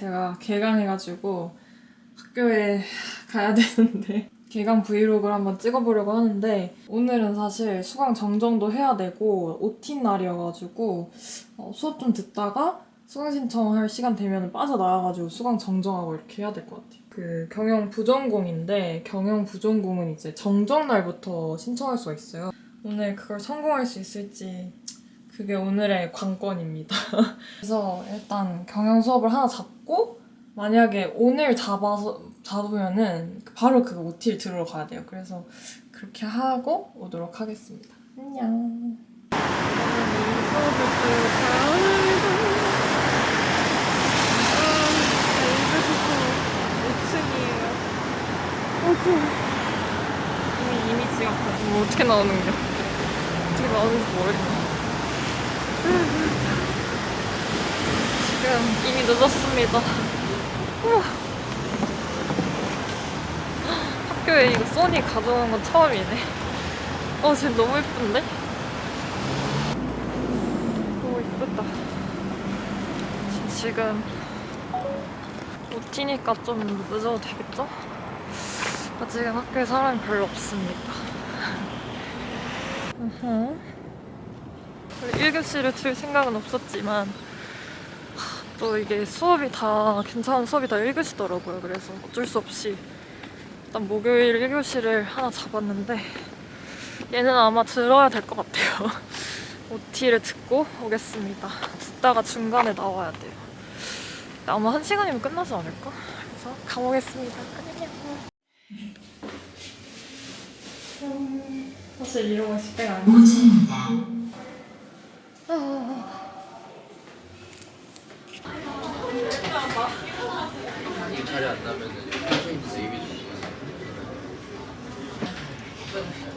제가 개강해가지고 학교에 가야 되는데 개강 브이로그를 한번 찍어보려고 하는데 오늘은 사실 수강 정정도 해야 되고 OT 날이어가지고 어, 수업 좀 듣다가 수강 신청할 시간 되면 빠져나와가지고 수강 정정하고 이렇게 해야 될 것 같아요. 그 경영 부전공인데 경영 부전공은 이제 정정 날부터 신청할 수가 있어요. 오늘 그걸 성공할 수 있을지 그게 오늘의 관건입니다. 그래서 일단 경영 수업을 하나 잡고 만약에 오늘 잡아서 잡으면은 바로 그 OT를 들으러 가야 돼요. 그래서 그렇게 하고 오도록 하겠습니다. 안녕. 이미 이미 지각하지. 뭐 어떻게 나오는 게 어떻게 나오는지 모르겠네. 지금 이미 늦었습니다. 학교에 이거 소니 가져온 건 처음이네. 어, 지금 너무 예쁜데? 너무 예쁘다. 지금 OT니까 좀 늦어도 되겠죠? 아직은 학교에 사람이 별로 없습니다. 으흠. 1교시를 틀 생각은 없었지만 하, 또 이게 수업이 다 괜찮은 수업이 다 1교시더라고요. 그래서 어쩔 수 없이 일단 목요일 1교시를 하나 잡았는데 얘는 아마 들어야 될 것 같아요. OT를 듣고 오겠습니다. 듣다가 중간에 나와야 돼요. 아마 한 시간이면 끝나지 않을까? 그래서 가보겠습니다. 안녕. 음, 사실 이러고 있을 때가. 5층입니다. 자리 안 나면은 선생님 얘기 좀.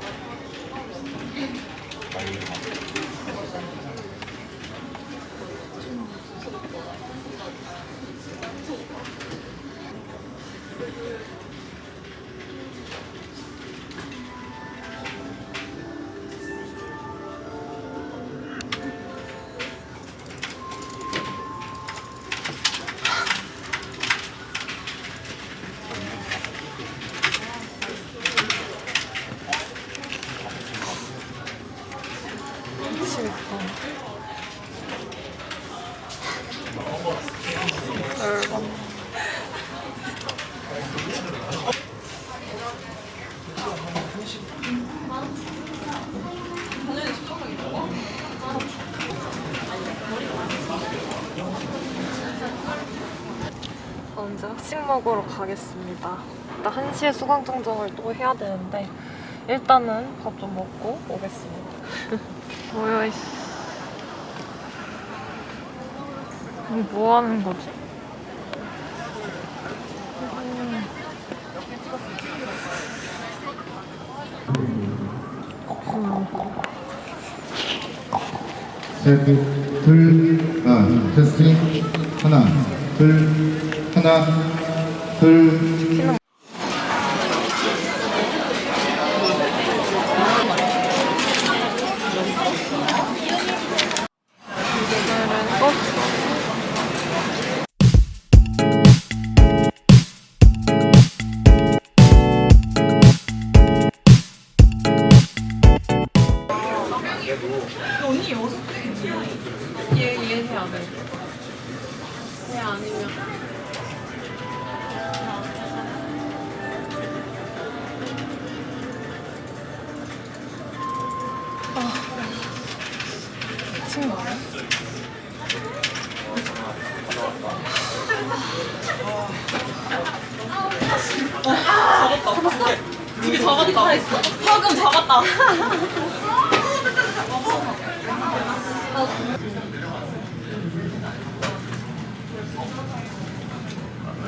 가겠습니다. 일단 1시에 수강 정정을 또 해야 되는데 일단은 밥 좀 먹고 오겠습니다. 모여있어. 이뭐 하는 거지? 음. 셋, 둘, 아, 테스팅, 하나, 둘, 하나, 둘,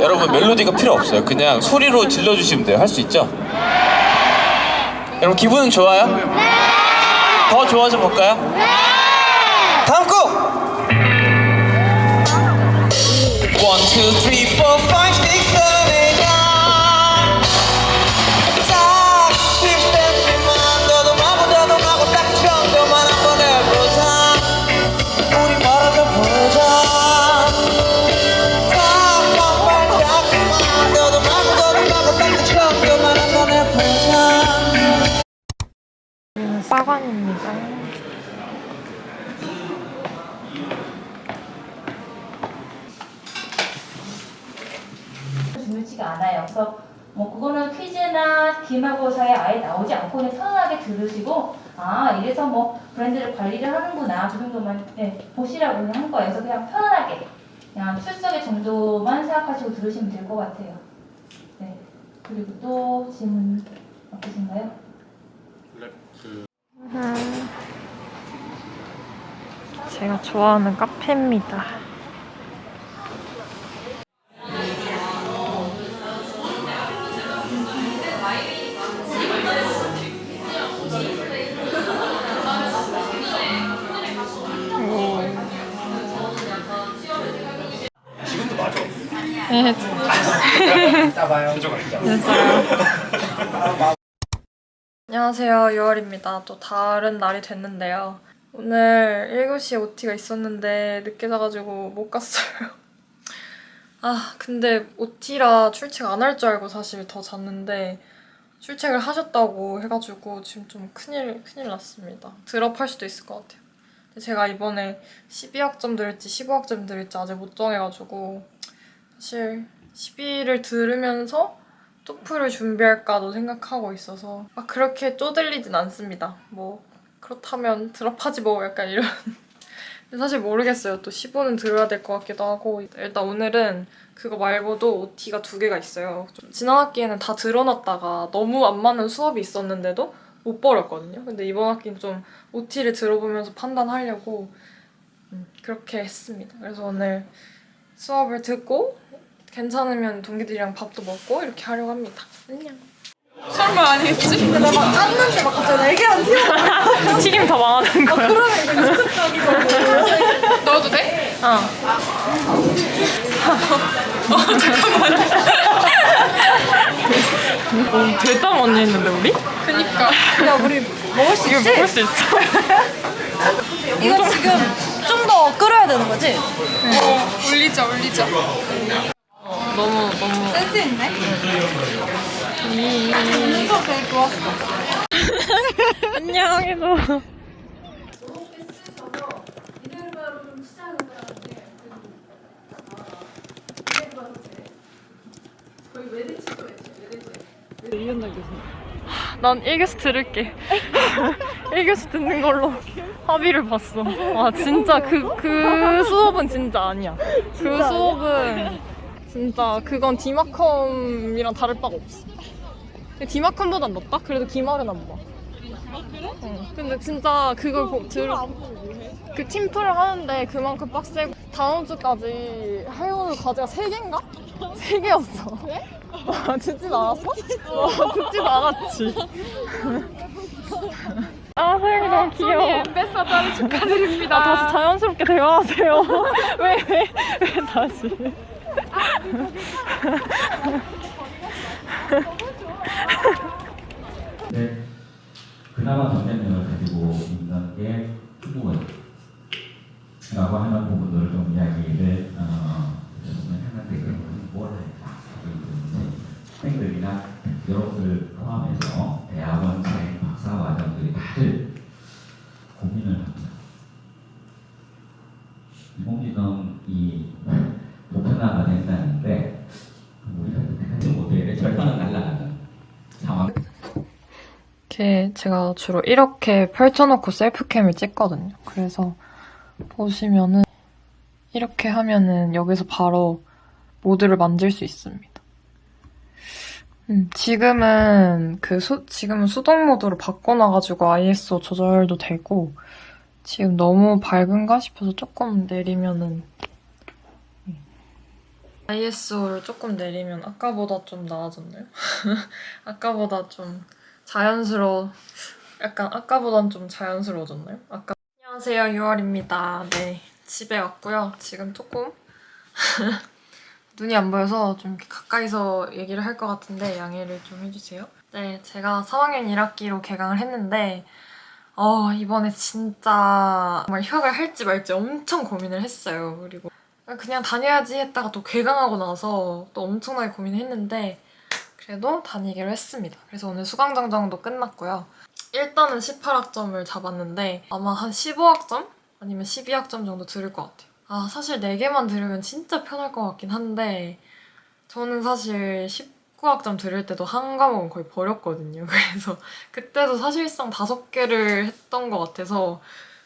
여러분 멜로디가 필요 없어요. 그냥 소리로 질러주시면 돼요. 할 수 있죠? 여러분 기분은 좋아요? 네! 더 좋아져 볼까요? 네! 다음 곡! 1, 2, 3 하는구나 그 정도만 네, 보시라고 그냥 한 거예요. 그래서 그냥 편안하게 그냥 출석의 정도만 생각하시고 들으시면 될 것 같아요. 네. 그리고 또 질문 없으신가요? 제가 좋아하는 카페입니다. 6월입니다. 또 다른 날이 됐는데요. 오늘 1교시 OT가 있었는데 늦게 자가지고 못 갔어요. 아, 근데 OT라 출첵 안 할 줄 알고 사실 더 잤는데 출첵을 하셨다고 해가지고 지금 좀 큰일, 큰일 났습니다. 드롭할 수도 있을 것 같아요. 제가 이번에 12학점 들을지 15학점 들을지 아직 못 정해가지고 사실 12를 들으면서 토플을 준비할까도 생각하고 있어서 막 그렇게 쪼들리진 않습니다. 뭐 그렇다면 드랍하지 뭐 약간 이런. 사실 모르겠어요. 또 15는 들어야 될 것 같기도 하고 일단 오늘은 그거 말고도 OT가 두 개가 있어요. 좀 지난 학기에는 다 들어놨다가 너무 안 맞는 수업이 있었는데도 못 버렸거든요. 근데 이번 학기는 좀 OT를 들어보면서 판단하려고 음, 그렇게 했습니다. 그래서 오늘 수업을 듣고 괜찮으면 동기들이랑 밥도 먹고 이렇게 하려고 합니다. 안녕. 설마 아니겠지? 근데 나막 깠는데 막 갑자기 날개가 튀어. 튀김 더 많아진 거야. 그러면 이거 유튜브 넣어도 돼? 어. 어, 잠깐만. 어, 대담 언니 했는데 우리? 그니까. 야 우리 먹을 수 있지? 먹을 수 있어. 이거 지금 좀 더 끓여야 되는 거지? 올리자 올리자 너무 너무 센스 있네. 분석 되게 좋았어. 안녕 해줘. 난 1교시 들을게. 1교시 듣는 걸로 합의를 봤어. 와, 진짜 그, 그 수업은 진짜 아니야. 그 수업은 진짜 그건 디마컴이랑 다를 바가 없어. 디마컴보단 낫다? 그래도 기말은 안 봐. 응. 근데 진짜 그걸 보, 들, 그 팀플을 하는데 그만큼 빡세고 다음 주까지 할 과제가 3개인가? 3개였어. 왜? 와, 듣진 않았어? 와, 듣진 않았지. 아, 서영이 너무 귀여워. 엠베서 딸 축하드립니다 아, 다시 자연스럽게 대화하세요. 왜, 왜, 왜 다시. 네, 그나마 전쟁력을 가지고 있는 게 중국어라고 하는 부분들을 좀 이야기를 어, 해보면 했는데 그건 뭘 할까 학생들이나 여러분들 포함해서 대학원생 박사과정들이 다들 고민을 합니다. 인공지능이 보편화가 된다는데 우리가 그때 못해 절반은 날라가는 상황. 이렇게 제가 주로 이렇게 펼쳐놓고 셀프캠을 찍거든요. 그래서 보시면은 이렇게 하면은 여기서 바로 모드를 만질 수 있습니다. 음, 지금은 그 수, 지금은 수동 모드로 바꿔놔가지고 ISO 조절도 되고 지금 너무 밝은가 싶어서 조금 내리면은 ISO를 조금 내리면 아까보다 좀 나아졌나요? 아까보다 좀 자연스러워 약간 아까보단 좀 자연스러워졌나요? 아까 안녕하세요 6월입니다. 네 집에 왔고요. 지금 조금 눈이 안 보여서 좀 이렇게 가까이서 얘기를 할 것 같은데 양해를 좀 해주세요. 네 제가 3학년 1학기로 개강을 했는데 어 이번에 진짜 정말 휴학을 할지 말지 엄청 고민을 했어요. 그리고 그냥 다녀야지 했다가 또 개강하고 나서 또 엄청나게 고민했는데 그래도 다니기로 했습니다. 그래서 오늘 수강정정도 끝났고요. 일단은 18학점을 잡았는데 아마 한 15학점 아니면 12학점 정도 들을 것 같아요. 아 사실 4개만 들으면 진짜 편할 것 같긴 한데 저는 사실 19학점 들을 때도 한 과목은 거의 버렸거든요. 그래서 그때도 사실상 5개를 했던 것 같아서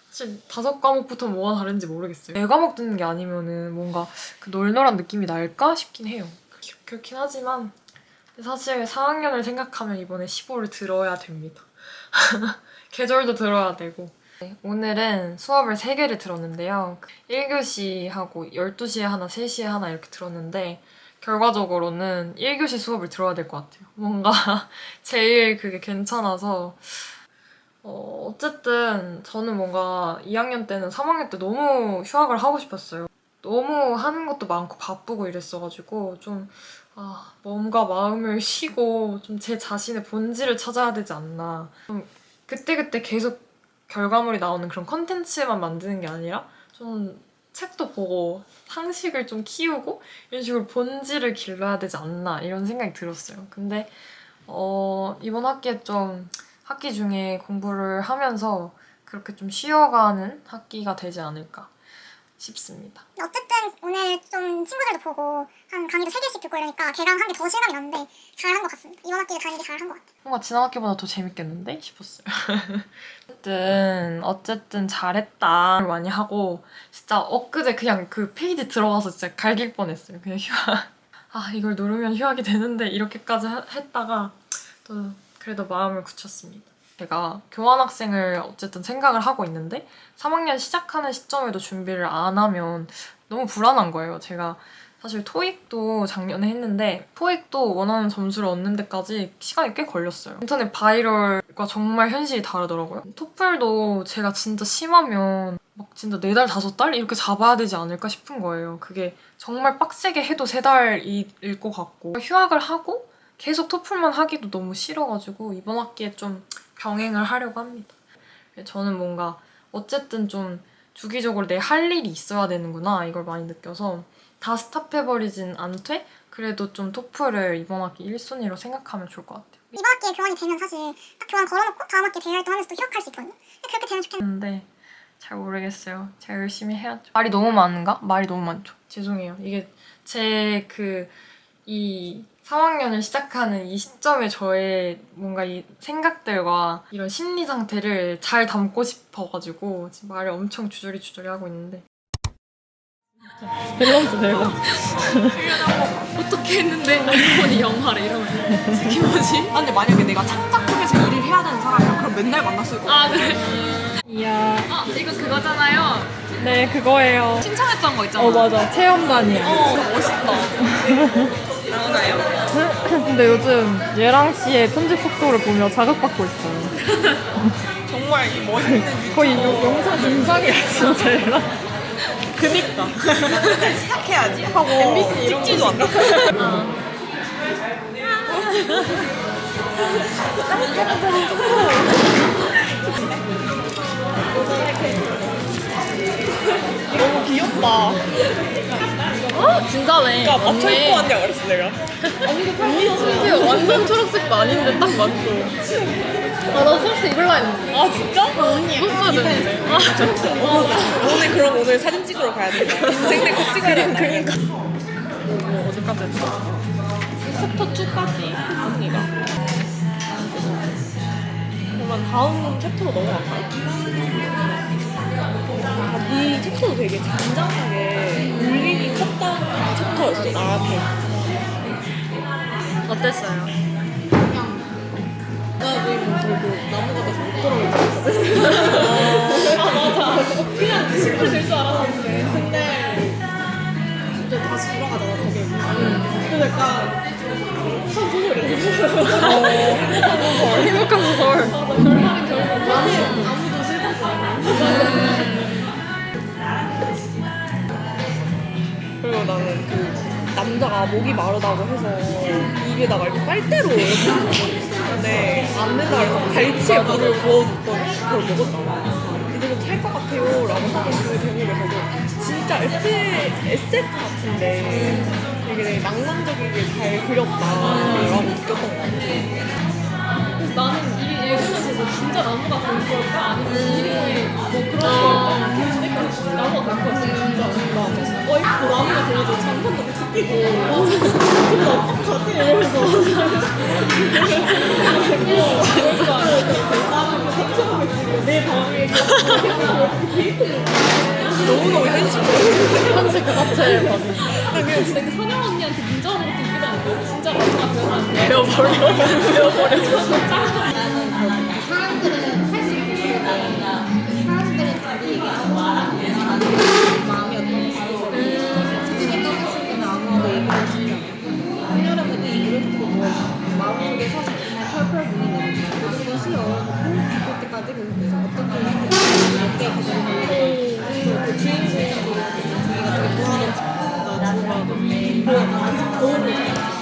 사실 다섯 과목부터 뭐가 다른지 모르겠어요. 네 과목 듣는 게 아니면은 뭔가 그 널널한 느낌이 날까 싶긴 해요. 그- 그렇긴 하지만 사실 4학년을 생각하면 이번에 15를 들어야 됩니다. 계절도 들어야 되고. 네, 오늘은 수업을 3개를 들었는데요. 1교시 하고 12시에 하나, 3시에 하나 이렇게 들었는데 결과적으로는 1교시 수업을 들어야 될 것 같아요. 뭔가 제일 그게 괜찮아서 어, 어쨌든 저는 뭔가 2학년 때는 3학년 때 너무 휴학을 하고 싶었어요. 너무 하는 것도 많고 바쁘고 이랬어가지고 좀 아, 몸과 마음을 쉬고 좀 제 자신의 본질을 찾아야 되지 않나. 좀 그때그때 계속 결과물이 나오는 그런 컨텐츠만 만드는 게 아니라 좀 책도 보고 상식을 좀 키우고 이런 식으로 본질을 길러야 되지 않나 이런 생각이 들었어요. 근데 어, 이번 학기에 좀 학기 중에 공부를 하면서 그렇게 좀 쉬어가는 학기가 되지 않을까 싶습니다. 어쨌든 오늘 좀 친구들도 보고 한 강의도 3개씩 듣고 이러니까 개강 한게 더 실감이 났는데 잘한 것 같습니다. 이번 학기에 다니기 잘한 것 같아요. 뭔가 지난 학기보다 더 재밌겠는데 싶었어요. 어쨌든 어쨌든 잘했다 많이 하고 진짜 엊그제 그냥 그 페이지 들어가서 진짜 갈길 뻔했어요. 그냥 휴학 아 이걸 누르면 휴학이 되는데 이렇게까지 하- 했다가 또 그래도 마음을 굳혔습니다. 제가 교환학생을 어쨌든 생각을 하고 있는데 3학년 시작하는 시점에도 준비를 안 하면 너무 불안한 거예요. 제가 사실 토익도 작년에 했는데 토익도 원하는 점수를 얻는 데까지 시간이 꽤 걸렸어요. 인터넷 바이럴과 정말 현실이 다르더라고요. 토플도 제가 진짜 심하면 막 진짜 네 달 다섯 달 이렇게 잡아야 되지 않을까 싶은 거예요. 그게 정말 빡세게 해도 세 달일 것 같고 휴학을 하고 계속 토플만 하기도 너무 싫어가지고 이번 학기에 좀 병행을 하려고 합니다. 저는 뭔가 어쨌든 좀 주기적으로 내 할 일이 있어야 되는구나 이걸 많이 느껴서 다 스탑해버리진 않되 그래도 좀 토플을 이번 학기 1순위로 생각하면 좋을 것 같아요. 이번 학기에 교환이 되면 사실 딱 교환 걸어놓고 다음 학기에 대외 활동 하면서 또 휴학할 수 있거든요. 그렇게 되면 좋겠는데 잘 모르겠어요. 제가 열심히 해야죠. 말이 너무 많은가? 말이 너무 많죠. 죄송해요. 이게 제 그 이 3학년을 시작하는 이 시점에 저의 뭔가 이 생각들과 이런 심리 상태를 잘 담고 싶어가지고 지금 말을 엄청 주저리 주저리 하고 있는데 밸런스 대박. 어떻게 했는데 핸드폰이 영화래 이러면 이게 뭐지? 아, 근데 만약에 내가 창작국에서 일을 해야 되는 사람이야 그럼 맨날 만났을 거야. 아 그래? 이야. 아 이거 그거잖아요. 네 그거예요. 칭찬했던 거 있잖아. 어 맞아 체험단이야. 어, 멋있다. 나오나요? 근데 요즘 예랑 씨의 편집 속도를 보며 자극받고 있어요. 정말 이 멋있는 거의 요- 영상 인상이야 진짜 예랑. 그니까 시작해야지 하고 MBC 이런 찍지도 않나? 너무 귀엽다. 진짜네. 야 맞춰 입고 왔냐 그랬어 내가. 심지어 완전 초록색도 아닌데 딱 맞고. 아 나 초록색 입을라 했는데. 아 진짜? 언니 입었어야 되는데. 아 오늘 그럼 오늘 사진 찍으러 가야 되겠다. 인생 내거 찍어야 되겠다. 그러니까. 뭐 어디까지 했어? 챕터 2까지 언니가. 그러면 다음 챕터로 넘어갈까요? 아, 이 챕터도 되게 잔잔하게 울림이 컸던 챕터였어 나한테. 어땠어요? 나 지금 저그 나무가 돼서 못 돌아오고 아 맞아. 그냥 10분 될줄 알았는데 근데 이제 다시 돌아가잖아 저게 목이 마르다고 해서 입에다가 이렇게 빨대로 이렇게 근데 안 된다 그래서 갈치에 물을 부어줬더니 그걸 먹었잖아. 이제 좀살것 같아요 라고 하는 그 대목에서도 진짜 에세, 에세트 같은데 되게 낭만적이게 잘 그렸다라고 느꼈던 것 같아. 그래서 나는 이 예술에서 진짜 나무가 될 걸까? 아니면 이름이 뭐 그런 걸까? 근데 나무가 될 거였어, 진짜. 어, 이거 나무가 돼가지고 장판도. 근데 어떡하지? 이러면서. 내 방에 너무너무 현실적이야. 현실 그 봐서. 그냥 진짜 그 선영 언니한테 문자하는 것도 웃기다 않고 진짜 나무가 되어가지고. 배워버려. 배워버려. 그래서 어떻게 했는지 몇개 계속 그 주인공도 자기가 되게 좋아하는 친구가 좋아하던데 계속 도움을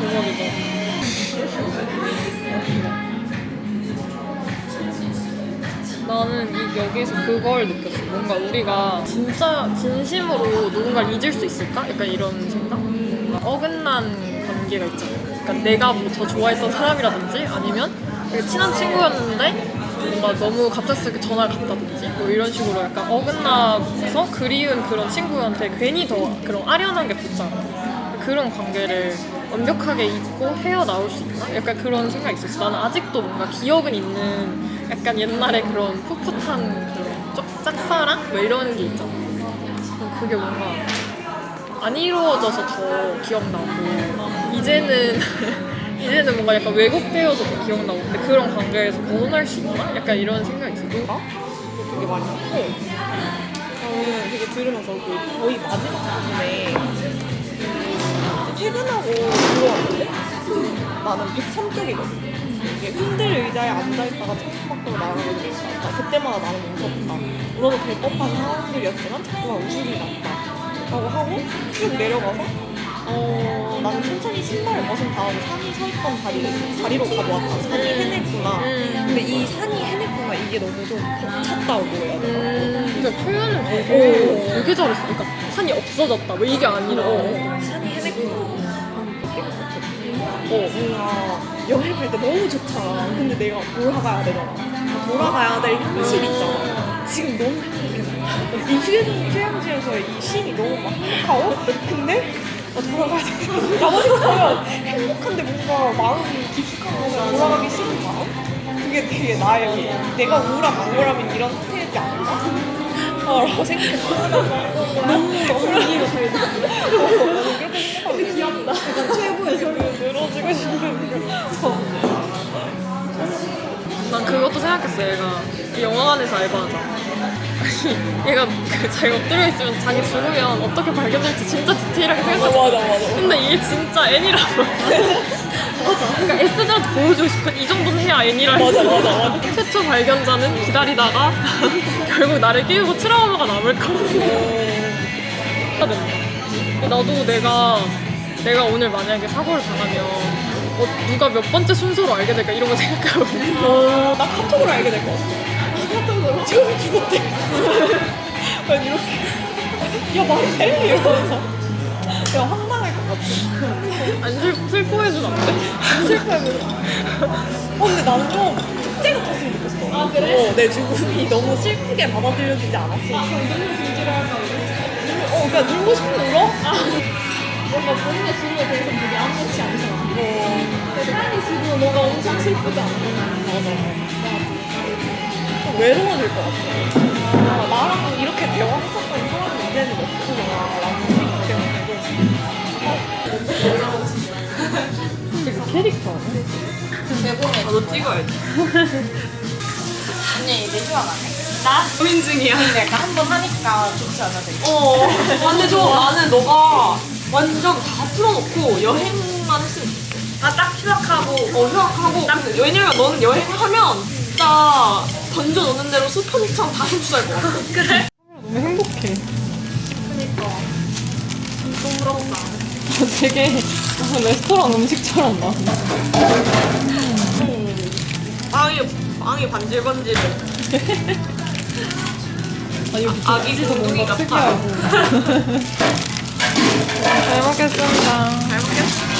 대박이다. 나는 이 여기서 그걸 느꼈어. 뭔가 우리가 진짜 진심으로 누군가를 잊을 수 있을까? 약간 이런 생각? 뭔가 어긋난 관계가 있잖아. 그러니까 내가 뭐 더 좋아했던 사람이라든지 아니면 친한 친구였는데 뭔가 너무 갑작스럽게 전화를 갔다든지 뭐 이런 식으로 약간 어긋나서 그리운 그런 친구한테 괜히 더 그런 아련한 게 붙잖아. 그런 관계를 완벽하게 잊고 헤어나올 수 있나? 약간 그런 생각이 있었어. 나는 아직도 뭔가 기억은 있는 약간 옛날에 그런 풋풋한 그런 쪽- 짝사랑? 뭐 이런 게 있잖아. 그게 뭔가 안 이루어져서 더 기억나고 이제는 이제는 뭔가 약간 왜곡되어서 더 기억나고 근데 그런 관계에서 벗어날 수 있나? 약간 이런 생각이 있어. 가 되게 많이 했고 저는 되게 들으면서 그 거의 마지막 부분에 그 퇴근하고 들어왔는데 나는 103쪽이거든 이게 흔들 의자에 앉아있다가 창문 밖으로 나가게 되니까 그때마다 나는 무섭다 울어도 될 법한 상황들이었지만 자꾸만 웃음이 났다 라고 하고 쭉 내려가서 어, 나는 천천히 신발을 벗은 다음에 산이 서 있던 자리, 자리로 가보았다. 산이 해냈구나. 근데 이 산이 해냈구나 이게 너무 좀 벅찼다고 해야 되나? 음, 그러니까 표현을 되게, 오. 되게 잘했어. 그러니까 산이 없어졌다. 뭐 이게 아니라. 어, 산이. 어, 뭔가 여행 갈 때 너무 좋잖아. 근데 내가 돌아가야 되잖아. 돌아가야 될 현실이 있잖아. 지금 너무 행복해. 이 휴양, 휴양지에서 이 씬이 너무 막 행복하고, 근데 어, 돌아가야 돼. 나머지 보면 행복한데 뭔가 마음이 깊숙한 거면 돌아가기 싫은 마음? 그게 되게 나의 내가 우울한 망고라면 이런 상태이지 않을까? 아, 라고 생각했어. 너무 너무 이해가 잘 약간 최고의 소리 늘어지고 싶은 난 그것도 생각했어. 얘가 이 영화관에서 알바하잖아. 아니, 얘가 그 자기가 엎드려 있으면서 자기 죽으면 어떻게 발견될지 진짜 디테일하게 생각하잖아. 맞아 맞아. 근데 이게 진짜 애니라고. 맞아. 그러니까 S들한테 보여주고 싶은 이 정도는 해야 애니라. 맞아, 맞아, 맞아. 최초 발견자는 기다리다가 결국 나를 끼우고 트라우마가. 해야 된다. 근데 나도 내가 내가 오늘 만약에 사고를 당하면 어, 누가 몇 번째 순서로 알게 될까 이런 거 생각하고 어, 나 카톡으로 알게 될 것 같아. 카톡으로? 지금 죽었대. 난 이렇게. 야, 말이 돼? 이러면서. 야, 황당할 것 같아. 안 슬, 슬퍼해주면 안 돼? 슬퍼하면. 어, 근데 나는 좀 축제 같았으면 좋겠어. 아, 그래? 어, 내 죽음이 너무 슬프게 받아들여지지 않았어. 눈물 줄줄 할까? 어, 그러니까 울고 싶은 울어? 뭔가 본인의 죽음에 대해서 되게 아무렇지 않잖아. 어. 사람이 죽으면 뭔가 엄청 슬프지 않아? 좀 외로워질 것 같아. 아, 나랑 이렇게 대화했었던 사람이 이제는 없구나. 라는 생각 때문에. 어, 캐릭터? 대본에 너 찍어야지. 언니 이제 휴학 안 해? 고민 중이야. 근데 약간 한번 하니까 좋지 않아 되게 어, 완전 좋아. 나는 너가 완전 다 풀어놓고 여행만 했으면 좋겠어. 아, 딱 휴학하고. 어, 휴학하고. 딱, 왜냐면 너는 여행하면 진짜 던져놓는 대로 수평처럼 다 흡수할 것 같아. 그래? 너무 행복해. 그니까. 좀 부럽다. 되게 무슨 레스토랑 음식처럼 나온다. 빵이, 빵이 반질반질해. 아, 이거 아, 아기 진짜 둥둥이 뭔가 같아. 특이하고. 잘 먹겠습니다. 잘 먹겠어.